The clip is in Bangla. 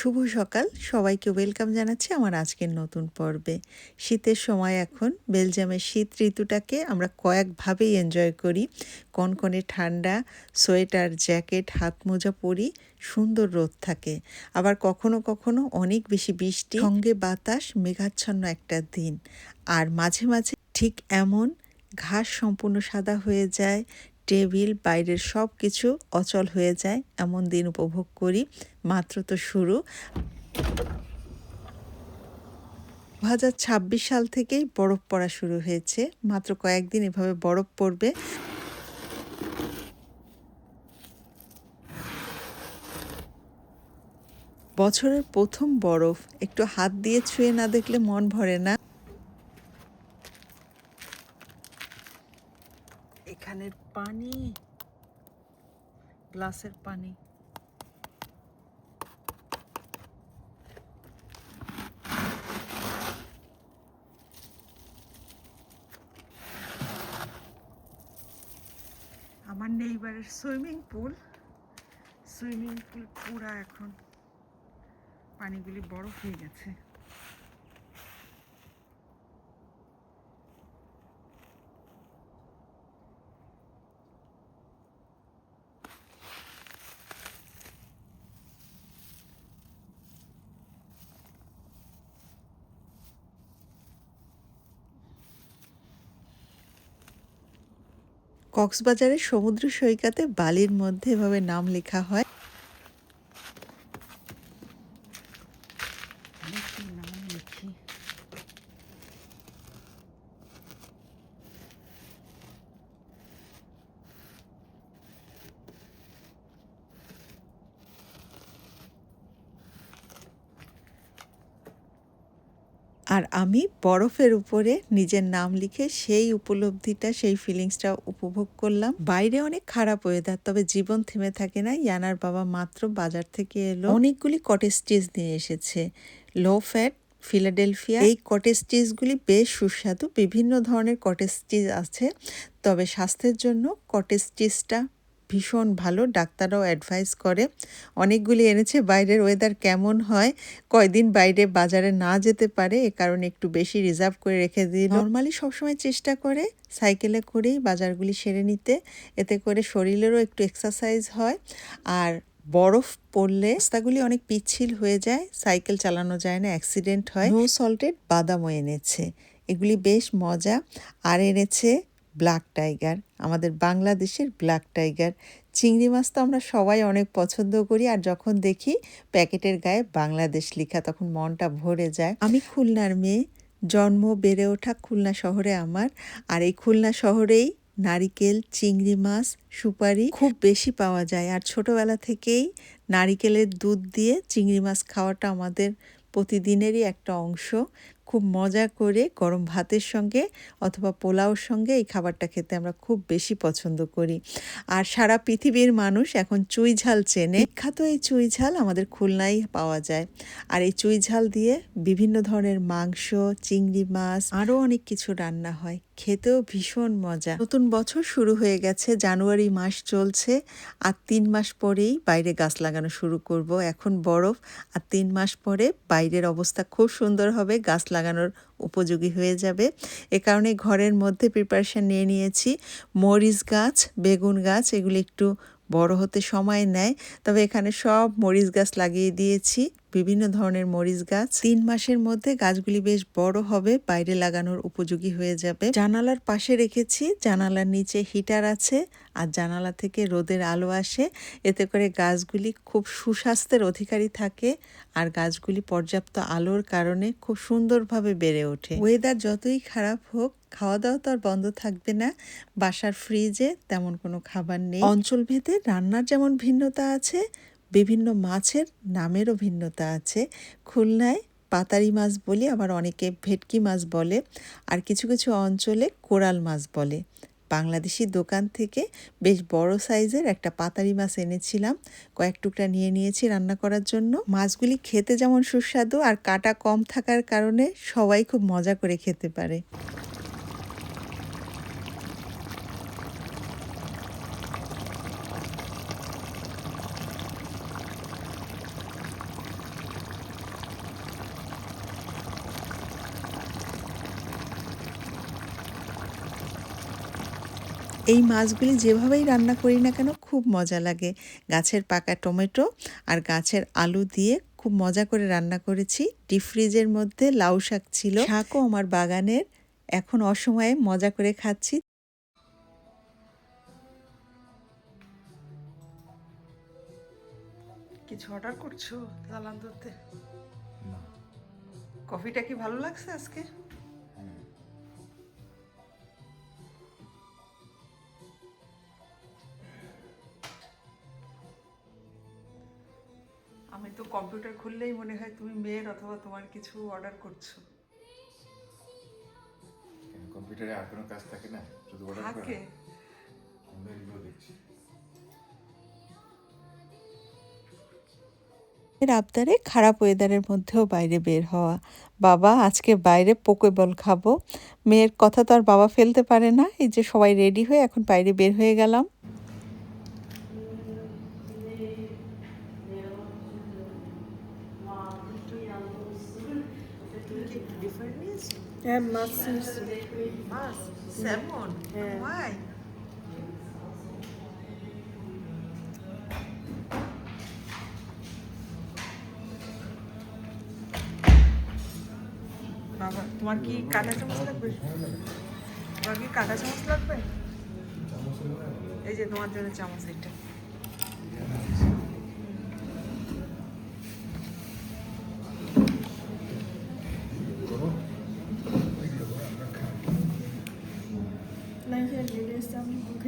শুভ সকাল। সবাইকে ওয়েলকাম জানাচ্ছি আমার আজকের নতুন পর্বে। শীতের সময় এখন, বেলজিয়ামের শীত ঋতুটাকে আমরা কয়েকভাবেই এনজয় করি। কনকনে ঠান্ডা, সোয়েটার, জ্যাকেট হাত মোজা পরি, সুন্দর রোদ থাকে। আবার কখনো কখনো অনেক বেশি বৃষ্টি, সঙ্গে বাতাস, মেঘাচ্ছন্ন একটা দিন। আর মাঝে মাঝে ঠিক এমন, ঘাস সম্পূর্ণ সাদা হয়ে যায় টেবিল, বাইরের সব কিছু অচল হয়ে যায়। এমন দিন উপভোগ করি। মাত্র তো শুরু। দু হাজার ছাব্বিশ সাল থেকেই বরফ পড়া শুরু হয়েছে। মাত্র কয়েকদিন এভাবে বরফ পড়বে। বছরের প্রথম বরফ। একটু হাত দিয়ে ছুঁয়ে না দেখলে মন ভরে না। এখানের পানি। গ্লাসের পানি। আমার নেইবারের সুইমিং পুল সুইমিং পুল পুরা এখন পানিগুলি বরফ হয়ে গেছে। কক্সবাজারের সমুদ্র সৈকতে বালির মধ্যে এভাবে নাম লেখা হয় নাম লিখি আর আমি বরফের উপরে নিজের নাম লিখে সেই উপলব্ধিটা, সেই ফিলিংসটা উপভোগ করলাম। বাইরে অনেক খারাপ ওয়েদার তবে জীবন থেমে থাকে না। ইয়ানার বাবা মাত্র বাজার থেকে এলো। অনেকগুলি কটেজ চিজ নিয়ে এসেছে। লো ফ্যাট ফিলাডেলফিয়া এই কটেজ চিজগুলি বেশ সুস্বাদু। বিভিন্ন ধরনের কটেজ চিজ আছে। তবে স্বাস্থ্যের জন্য কটেজ চিজটা ভীষণ ভালো, ডাক্তাররাও অ্যাডভাইস করে। অনেকগুলি এনেছে, বাইরের ওয়েদার কেমন হয়, কয়দিন বাইরে বাজারে না যেতে পারে, এ কারণে একটু বেশি রিজার্ভ করে রেখে দিই নর্মালি সবসময় চেষ্টা করে সাইকেলে করেই বাজারগুলি সেরে নিতে, এতে করে শরীরেরও একটু এক্সারসাইজ হয়। আর বরফ পড়লে রাস্তাগুলি অনেক পিচ্ছিল হয়ে যায় সাইকেল চালানো যায় না অ্যাক্সিডেন্ট হয়। নো সল্টেড বাদামও এনেছে, এগুলি বেশ মজা। আর এনেছে ব্ল্যাক টাইগার, আমাদের বাংলাদেশের ব্ল্যাক টাইগার। চিংড়ি মাছ তো আমরা সবাই অনেক পছন্দ করি আর যখন দেখি প্যাকেটের গায়ে বাংলাদেশ লেখা তখন মনটা ভরে যায়। আমি খুলনার মেয়ে, জন্ম বেড়ে ওঠা খুলনা শহরে আমার আর এই খুলনা শহরেই নারিকেল, চিংড়ি মাছ, সুপারি খুব বেশি পাওয়া যায় আর ছোটবেলা থেকেই নারিকেলের দুধ দিয়ে চিংড়ি মাছ খাওয়াটা আমাদের প্রতিদিনেরই একটা অংশ। খুব মজা করে গরম ভাতের সঙ্গে অথবা পোলাওর সঙ্গে এই খাবারটা খেতে আমরা খুব বেশি পছন্দ করি। আর সারা পৃথিবীর মানুষ এখন চুই ঝাল চেনে। বিখ্যাত এই চুই ঝাল আমাদের খুলনায় পাওয়া যায়। আর এই চুই ঝাল দিয়ে বিভিন্ন ধরনের মাংস, চিংড়ি মাছ, আরও অনেক কিছু রান্না হয়। খেতেও ভীষণ মজা। নতুন বছর শুরু হয়ে গেছে, জানুয়ারি মাস চলছে, আর তিন মাস পরেই বাইরে গাছ লাগানো শুরু করব। এখন বরফ, আর তিন মাস পরে বাইরের অবস্থা খুব সুন্দর হবে, গাছ লাগানোর উপযোগী হয়ে যাবে। এ কারণে ঘরের মধ্যে প্রিপারেশান নিয়ে নিয়েছি। মরিচ গাছ, বেগুন গাছ, এগুলি একটু বড় হতে সময় নেয়। তবে এখানে সব মরিচ গাছ লাগিয়ে দিয়েছি। বিভিন্ন ধরনের মরিচ গাছ। তিন মাসের মধ্যে গাছগুলি বেশ বড় হবে, বাইরে লাগানোর উপযোগী হয়ে যাবে। জানালার পাশে রেখেছি। জানালার নিচে হিটার আছে আর জানালা থেকে রোদের আলো আসে। এতে করে গাছগুলি খুব সুস্বাস্থ্যের অধিকারী থাকে আর গাছগুলি পর্যাপ্ত আলোর কারণে খুব সুন্দরভাবে বেড়ে ওঠে। ওয়েদার যতই খারাপ হোক খাওয়া দাওয়া তো আর বন্ধ থাকবে না। বাসার ফ্রিজে তেমন কোনো খাবার নেই। অঞ্চল ভেদে রান্নার যেমন ভিন্নতা আছে, বিভিন্ন মাছের নামেরও ভিন্নতা আছে। খুলনায় পাতারি মাছ বলি আবার অনেকে ভেটকি মাছ বলে, আর কিছু কিছু অঞ্চলে কোরাল মাছ বলে। বাংলাদেশি দোকান থেকে বেশ বড় সাইজের একটা পাতারি মাছ এনেছিলাম। কয়েক টুকরা নিয়ে নিয়েছি রান্না করার জন্য। মাছগুলি খেতে যেমন সুস্বাদু আর কাটা কম থাকার কারণে সবাই খুব মজা করে খেতে পারে। এই মাছগুলি যেভাবেই রান্না করি না কেন খুব মজা লাগে। গাছের পাকা টমেটো আর গাছের আলু দিয়ে খুব মজা করে রান্না করেছি। ডিপ ফ্রিজের মধ্যে লাউ শাক ছিল। শাকও আমার বাগানের। এখন অসময়ে মজা করে খাচ্ছি। কিছু অর্ডার করছ জালান্তরতে কফিটা কি ভালো লাগছে আজকে? আমি তো কম্পিউটার খুললেই মনে হয় তুমি মেয়ের অথবা তোমার কিছু অর্ডার করছ। কম্পিউটারে আর কোনো কাজ থাকে না? শুধু অর্ডার করা? থাকে। আমরা এগুলো দেখছি। এর আবদারে খারাপ ওয়েদারের মধ্যেও বাইরে বের হওয়া। বাবা আজকে বাইরে পোকেবল খাব। মেয়ের কথা তো আর বাবা ফেলতে পারে না। এই যে সবাই রেডি হয়ে এখন বাইরে বের হয়ে গেলাম। হ্যাঁ মাছ নিয়েছি। মাছ স্যামন হ্যাঁ। ওয়াই বাবা তোমার কি কাঁটা চামচ লাগবে তোমার কি কাঁটা চামচ লাগবে এই যে তোমার জন্য চামচ এটা 嗯。